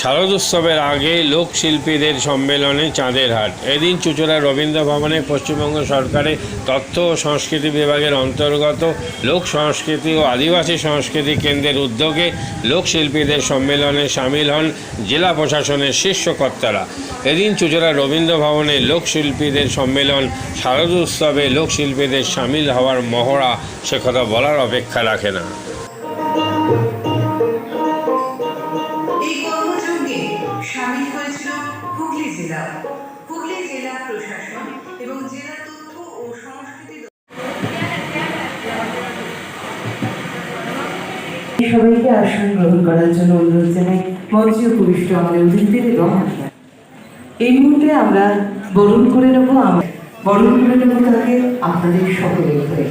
শারদোৎসবের আগে লোকশিল্পীদের সম্মেলনে চাঁদের হাট। এদিন চুচড়া রবীন্দ্র ভবনে পশ্চিমবঙ্গ সরকারের তথ্য ও সংস্কৃতি বিভাগের অন্তর্গত লোক সংস্কৃতি ও আদিবাসী সংস্কৃতি কেন্দ্রের উদ্যোগে লোকশিল্পীদের সম্মেলনে সামিল হন জেলা প্রশাসনের শীর্ষ কর্তারা। এদিন চুচড়া রবীন্দ্র ভবনে লোকশিল্পীদের সম্মেলন, শারদোৎসবে লোকশিল্পীদের সামিল হওয়ার মহড়া, সে কথা বলার অপেক্ষা রাখে না। সামিল হয়েছিল হুগলি জেলা হুগলি জেলা প্রশাসন এবং জেলা তথ্য ও সংস্কৃতি সবাইকে আসন গ্রহণ করার জন্য অনুরোধ জানাই, মঞ্চে উপবিষ্ট আমাদের অতিথিদের এবং এই মুহূর্তে আমরা বরণ করে নেব আমার বরণ করে নেব তাকে আপনাদের সকলের হয়ে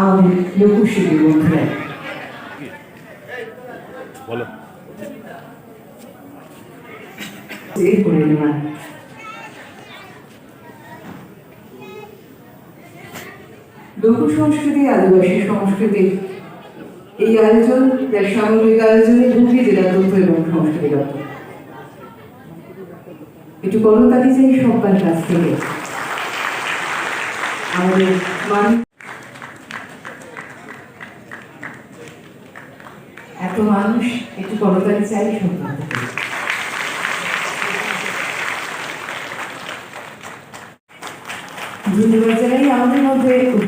আমাদের লোকশিল্পী বন্ধুরা। বলো। লোক সংস্কৃতি আদিবাসী এই আয়োজন সামগ্রিক আয়োজনে তথ্য এবং সংস্কৃতি দপ্তর। একটু করতালি চাই সবার কাছ থেকে আমাদের মানুষ একটু করতালি চাই সবার থেকে। আমাদের মধ্যে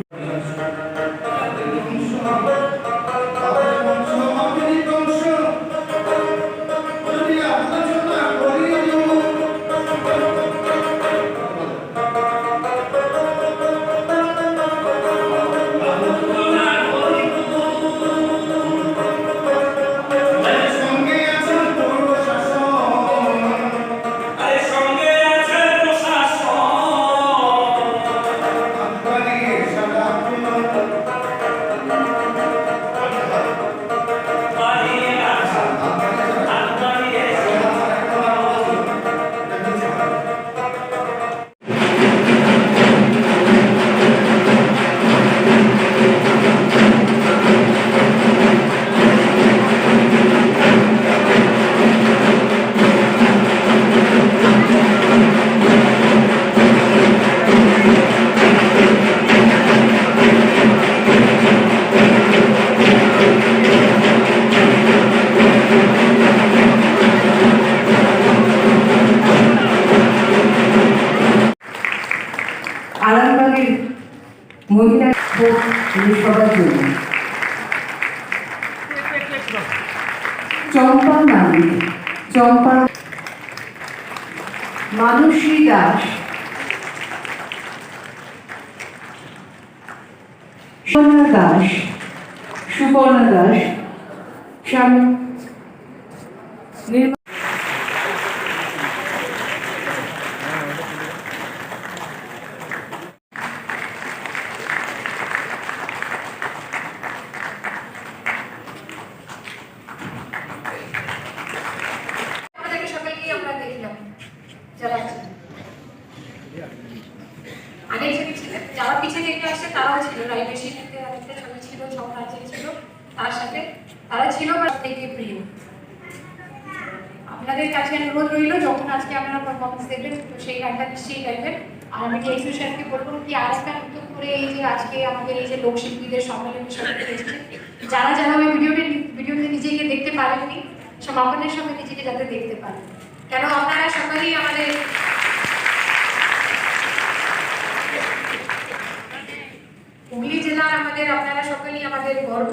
আরামবাগের মহিলা সবার জন্য। চম্পা নারী চম্পা মানসী দাস। সুপর্ণা দাস সুপর্ণা দাস স্বামী নির্মা আমাদেরকে সকালকেই আমরা দেখলাম যারা আছেন। আগে যিনি ছিলেন যারা পিছিয়ে থেকে আসছে তারাও ছিল আপনাদের কাছে অনুরোধ রইল, যখন আজকে আপনারা পারফরমেন্স দেখবেন, তো সেই গানটা নিশ্চয়ই গাইবেন। আর আমি জয়সু স্যারকে বলব কি আর নতুন করে এই যে আজকে আমাদের এই যে লোকশিল্পীদের সম্মেলনের এসেছে, যারা যারা ওই ভিডিওটি ভিডিওতে নিজেকে দেখতে পারেননি সমাপনের সঙ্গে নিজেকে যাতে দেখতে পারেন। কেন আপনারা সকলেই আমাদের হুগলি জেলার আমাদের, আপনারা সকলেই আমাদের গর্ব।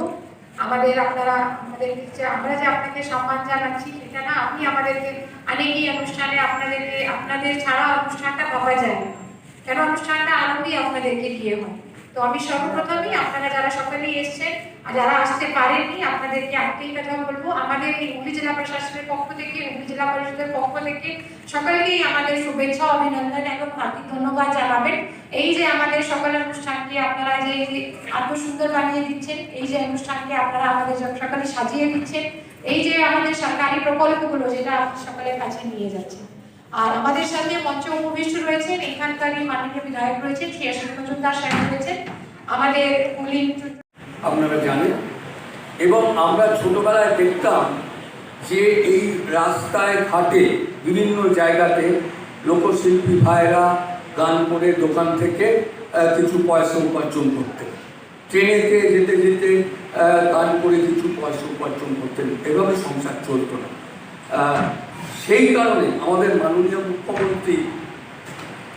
আমাদের, আপনারা, আমাদের আমরা যে আপনাকে সম্মান জানাচ্ছি এটা না, আপনি আমাদেরকে অনেকই অনুষ্ঠানে আপনাদেরকে, আপনাদের ছাড়া অনুষ্ঠানটা পাওয়া যায়। না কেন অনুষ্ঠানটা আনন্দই আপনাদেরকে দিয়ে হয়? তো আমি সর্বপ্রথমই, আপনারা যারা সকলেই এসছেন যারা আসতে পারেননি, আপনাদেরকে একটাই কথা বলব। আমাদের এই হুগলি জেলা প্রশাসনের পক্ষ থেকে, হুগলি জেলা পরিষদের পক্ষ থেকে সকলকেই আমাদের শুভেচ্ছা, অভিনন্দন, এবং হার্দিক ধন্যবাদ জানাবেন। এই যে আমাদের সকলের অনুষ্ঠানকে আপনারা যে এত সুন্দর বানিয়ে দিচ্ছেন, এই যে অনুষ্ঠানকে আপনারা আমাদের সকালে সাজিয়ে দিচ্ছেন, এই যে আমাদের সরকারি প্রকল্পগুলো যেটা আপনার সকলের কাছে নিয়ে যাচ্ছে আর আমাদের সাথে মঞ্চে উপবিষ্ট রয়েছেন, এখানকারই মাননীয় বিধায়ক রয়েছেন শ্রী অশোক মজুমদার সাহেব রয়েছেন। আমাদের কুলিন আপনারা জানেন। এবং আমরা ছোটবেলায় দেখতাম যে এই রাস্তায় ঘাটে বিভিন্ন জায়গাতে লোকশিল্পী ভাইরা গান করে দোকান থেকে কিছু পয়সা উপার্জন করতেন। ট্রেনেতে যেতে যেতে গান করে কিছু পয়সা উপার্জন করতেন। এভাবে সংসার চলতো না। সেই কারণে আমাদের মাননীয় মুখ্যমন্ত্রী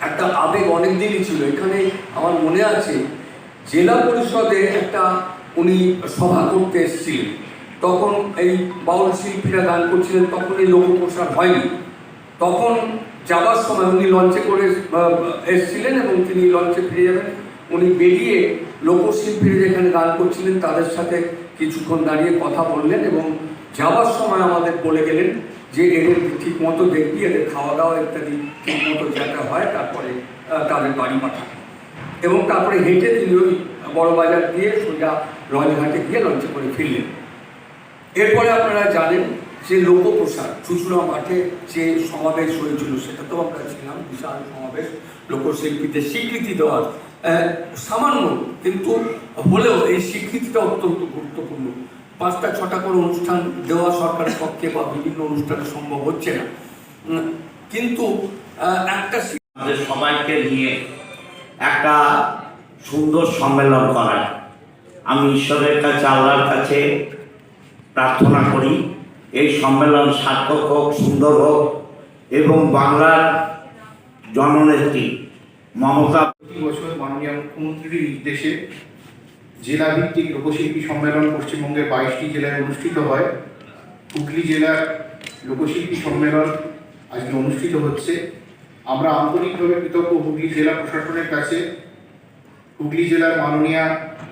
একটা আবেগ অনেক দিনই ছিল। এখানে আমার মনে আছে জেলা পরিষদে একটা উনি সভা করতে এসেছিলেন। তখন এই বাউল শিল্পীরা গান করছিলেন, তখন এই লোকপ্রসার হয়নি। তখন যাবার সময় উনি লঞ্চে করে এসেছিলেন এবং তিনি লঞ্চে ফিরে যাবেন। উনি বেরিয়ে লোকশিল্পীরা যেখানে গান করছিলেন, তাদের সাথে কিছুক্ষণ দাঁড়িয়ে কথা বললেন এবং যাওয়ার সময় আমাদের বলে গেলেন যে, এদের ঠিক মতো দেখবি, এদের খাওয়া দাওয়া ইত্যাদি ঠিক মতো যাতে হয়, তারপরে তাদের বাড়ি পাঠাবে। এবং তারপরে হেঁটে তিনি ওই বড় বাজার দিয়ে সোজা লঞ্চঘাটে গিয়ে লঞ্চে করে ফিরলেন। এরপরে আপনারা জানেন যে লোকপ্রসাদ চুচুড়া মাঠে যে সমাবেশ হয়েছিল সেটা তো আমরা ছিলাম, বিশাল সমাবেশ, লোকশিল্পীদের স্বীকৃতি দেওয়ার সামান্য, কিন্তু হলেও এই স্বীকৃতিটা অত্যন্ত গুরুত্বপূর্ণ। পাঁচটা, ছটা করে অনুষ্ঠান দেওয়া সরকারের পক্ষে বা বিভিন্ন অনুষ্ঠানে সম্ভব হচ্ছে না। কিন্তু একটা সবাইকে নিয়ে একটা সুন্দর সম্মেলন করার। আমি ঈশ্বরের কাছে, আল্লাহর কাছে প্রার্থনা করি, এই সম্মেলন সার্থক হোক, সুন্দর হোক এবং বাংলার জননেত্রী মমতা প্রতি বছর মাননীয় মুখ্যমন্ত্রীর নির্দেশে জেলাভিত্তিক লোকশিল্পী সম্মেলন পশ্চিমবঙ্গের বাইশটি জেলায় অনুষ্ঠিত হয়। হুগলি জেলার লোকশিল্পী সম্মেলন আজকে অনুষ্ঠিত হচ্ছে। আমরা আন্তরিকভাবে কৃতজ্ঞ হুগলি জেলা প্রশাসনের কাছে, হুগলি জেলার মাননীয়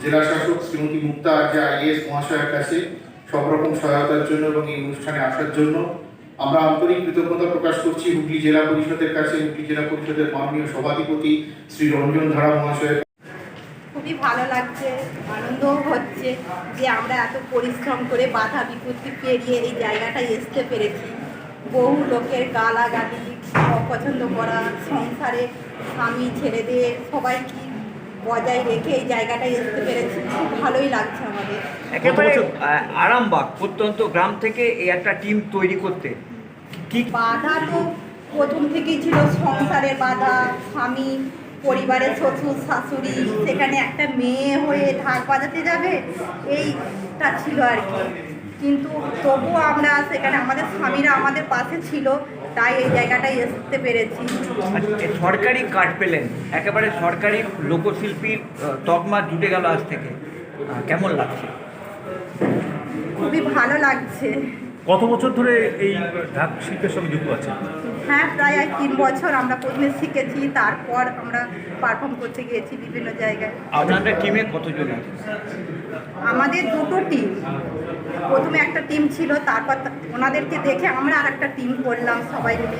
জেলা শাসক শ্রীমতী মুক্তা আর্যা আইএস মহাশয়ের কাছে সব রকম সহায়তার জন্য এবং এই অনুষ্ঠানে আসার জন্য আমরা আন্তরিক কৃতজ্ঞতা প্রকাশ করছি হুগলি জেলা পরিষদের কাছে, হুগলি জেলা পরিষদের মাননীয় সভাধিপতি শ্রী রঞ্জন ধারা মহাশয়ের খুবই ভালো লাগছে, আনন্দও হচ্ছে যে আমরা এত পরিশ্রম করে বাধা বিপত্তি পেরিয়ে এই জায়গাটায় আসতে পেরেছি। বহু লোকের গালাগালি অপছন্দ করা সংসারে স্বামী ছেলেদের সবাইকে বজায় রেখে এই জায়গাটায় আসতে পেরেছি। খুব ভালোই লাগছে আমাদের। একেবারে আরামবাগ প্রত্যন্ত গ্রাম থেকে এই একটা টিম তৈরি করতে। কি বাধা তো প্রথম থেকেই ছিল সংসারের বাধা স্বামী পরিবারের শ্বশুর শাশুড়ি সেখানে একটা মেয়ে হয়ে ঢাক বাজাতে যাবে এইটা ছিল আর কি। কিন্তু তবুও আমরা সেখানে আমাদের স্বামীরা আমাদের পাশে ছিল তাই এই জায়গাটায় আসতে পেরেছি। সরকারি কার্ড পেলেন একেবারে সরকারি লোকশিল্পীর তকমা জুটে গেল আজ থেকে। কেমন লাগছে? খুবই ভালো লাগছে। কত বছর ধরে এই ঢাক শিল্পের সঙ্গে যুক্ত আছে হ্যাঁ প্রায় আর তিন বছর আমরা প্রথমে শিখেছি তারপর আমরা পারফর্ম করতে গিয়েছি বিভিন্ন জায়গায়। আপনাদের টিমে কতজন আছে আমাদের দুটো টিম প্রথমে একটা টিম ছিল তারপর ওনাদেরকে দেখে আমরা আর একটা টিম করলাম সবাই মিলে।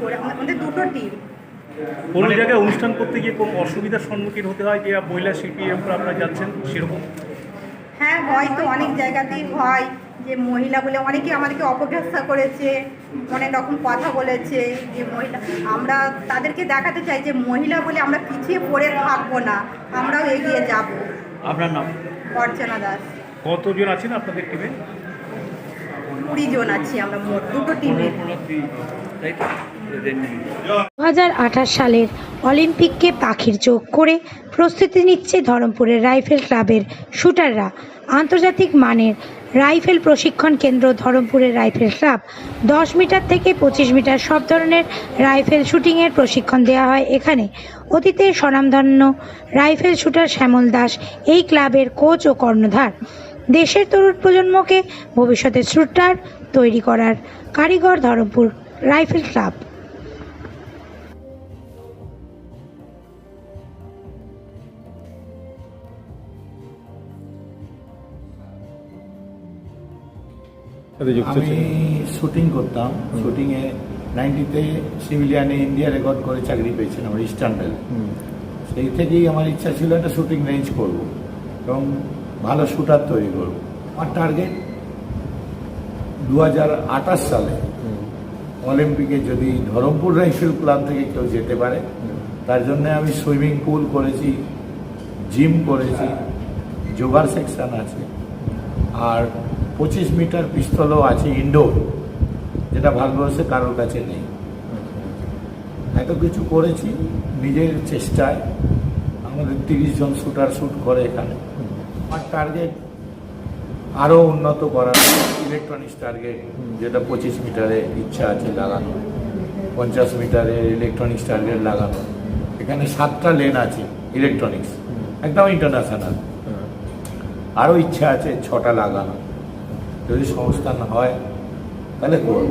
করে আমাদের দুটো টিম কোনো জায়গায় অনুষ্ঠান করতে গিয়ে কোনো অসুবিধার সম্মুখীন হতে হয় যে মহিলা শিল্পী আপনারা যাচ্ছেন সেরকম? হ্যাঁ হয়তো অনেক জায়গাতেই হয় যে মহিলা বলে অনেকে আমাদেরকে অপব্যবস্থা করেছে অনেক রকম কথা বলেছে যে মহিলা আমরা তাদেরকে দেখাতে চাই যে মহিলা বলে আমরা পিছিয়ে পড়ে থাকব না আমরাও এগিয়ে যাব। আপনার নাম? অর্চনা দাস। কতজন আছেন আপনাদের টিমে কুড়ি জন আছি আমরা মোট দুটো টিমে তাই তো? এদের নিয়ে দু সালের অলিম্পিককে পাখির চোখ করে প্রস্তুতি নিচ্ছে ধরমপুরের রাইফেল ক্লাবের শুটাররা। আন্তর্জাতিক মানের রাইফেল প্রশিক্ষণ কেন্দ্র ধরমপুরের রাইফেল ক্লাব। দশ মিটার থেকে পঁচিশ মিটার সব ধরনের রাইফেল শুটিংয়ের প্রশিক্ষণ দেওয়া হয় এখানে। অতীতে স্বনামধন্য রাইফেল শুটার শ্যামল দাস এই ক্লাবের কোচ ও কর্ণধার। দেশের তরুণ প্রজন্মকে ভবিষ্যতে শুটার তৈরি করার কারিগর ধরমপুর রাইফেল ক্লাব। আমি শুটিং করতাম। শুটিংয়ে নাইনটিতে সিভিলিয়ানে ইন্ডিয়া রেকর্ড করে চাকরি পেয়েছিলাম আমার ইস্টার্ন সেই থেকেই আমার ইচ্ছা ছিল একটা শুটিং রেঞ্জ করব। এবং ভালো শুটার তৈরি করব। আমার টার্গেট দু হাজার আঠাশ সালে অলিম্পিকে যদি ধরমপুর রাইফেল ক্লাব থেকে কেউ যেতে পারে, তার জন্য আমি সুইমিং পুল করেছি, জিম করেছি, যোগার সেকশন আছে, আর পঁচিশ মিটার পিস্তলও আছে ইনডোর, যেটা ভারতবর্ষে কারোর কাছে নেই। এত কিছু করেছি, নিজের চেষ্টায়। আমাদের তিরিশ জন শুটার শ্যুট করে এখানে। আমার টার্গেট আরও উন্নত করার ইলেকট্রনিক্স টার্গেট যেটা পঁচিশ মিটারে ইচ্ছা আছে লাগানো, পঞ্চাশ মিটারে ইলেকট্রনিক্স টার্গেট লাগানো। এখানে সাতটা লেন আছে ইলেকট্রনিক্স একদম ইন্টারন্যাশনাল আরও ইচ্ছা আছে ছটা লাগানো। যদি সংস্থান হয়, তাহলে করব।